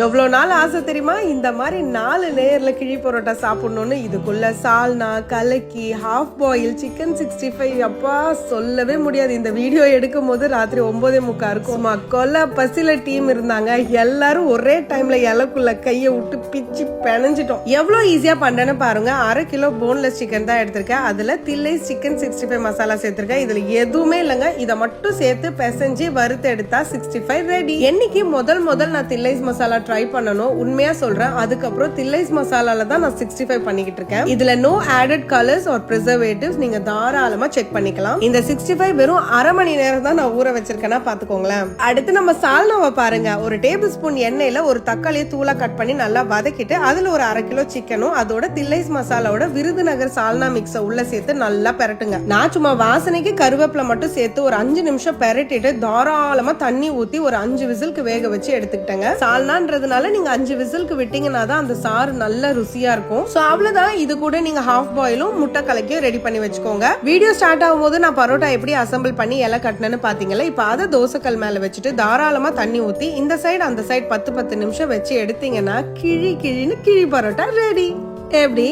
எவ்வளோ நாள் ஆசை தெரியுமா? இந்த மாதிரி நாலு லேயரில் கிழி பரோட்டா சாப்பிட்ணுன்னு இதுக்குள்ளே சால்னா கலக்கி half boil chicken sixty five அப்பா சொல்லவே முடியாது. இந்த வீடியோ எடுக்கும் போது ராத்திரி ஒம்போதே முக்கா இருக்கும்? கொல்ல பசில டீம் இருந்தாங்க. எல்லாரும் ஒரே டைமில் இலக்குள்ள கையை விட்டு பிச்சு பிணைஞ்சிட்டோம். எவ்வளோ ஈஸியாக பண்ணுறேன்னு பாருங்க. அரை கிலோ போன்லெஸ் சிக்கன் தான் எடுத்திருக்கேன். அதில் தில்லை சிக்கன் சிக்ஸ்டி ஃபைவ் மசாலா சேர்த்திருக்கேன். இதில் எதுவுமே இல்லைங்க. இதை மட்டும் சேர்த்து பிசைஞ்சு வறுத்து எடுத்தா சிக்ஸ்டி ஃபைவ் ரெடி என்னைக்கு முதல் முதல் நான் தில்லைஸ் மசாலா ட்ரை பண்ணணும் உண்மையா சொல்றேன். அதுக்கப்புறம் தில்லைஸ் மசாலால தான் நான் சிக்ஸ்டி ஃபைவ் பண்ணிக்கிட்டு இருக்கேன். இதுல no added colours or preservatives நீங்க தாராளமா செக் பண்ணிக்கலாம். இந்த சிக்ஸ்டி ஃபைவ் வெறும் அரை மணி நேரம் தான் நான் ஊற வச்சிருக்கேன்னா பாத்துக்கோங்களேன். அடுத்து நம்ம சால்னாவை பாருங்க. ஒரு டேபிள் ஸ்பூன் எண்ணெயில ஒரு தக்காளியை தூளா கட் பண்ணி நல்லா வதக்கிட்டு அதுல ஒரு அரை கிலோ சிக்கனும் அதோட தில்லைஸ் மசாலாவோட விருதுநகர் சால்னா மிக்ஸ உள்ள சேர்த்து நல்லா பெரட்டுங்க. நான் சும்மா வாசனைக்கு கருவேப்பிலை மட்டும் சேர்த்து ஒரு அஞ்சு நிமிஷம் பெரட்டிட்டு தாராளமா தண்ணி ஊத்தி ஒரு அஞ்சு விசிலுக்கு வேக வச்சு எடுத்துக்கிட்டேங்க. அப்படின்றதுனால நீங்க அஞ்சு விசிலுக்கு விட்டீங்கன்னா தான் அந்த சாறு நல்ல ருசியா இருக்கும். சோ அவ்வளவுதான். இது கூட நீங்க ஹாஃப் பாயிலும் முட்டை கலக்கியும் ரெடி பண்ணி வச்சுக்கோங்க. வீடியோ ஸ்டார்ட் ஆகும்போது நான் பரோட்டா எப்படி அசம்பிள் பண்ணி இலை கட்டினேன்னு பாத்தீங்களா இப்ப அதை தோசைக்கல் மேல வச்சுட்டு தாராளமா தண்ணி ஊத்தி இந்த சைடு அந்த சைடு பத்து பத்து நிமிஷம் வச்சு எடுத்தீங்கன்னா கிழி கிழின்னு கிழி பரோட்டா ரெடி எப்படி?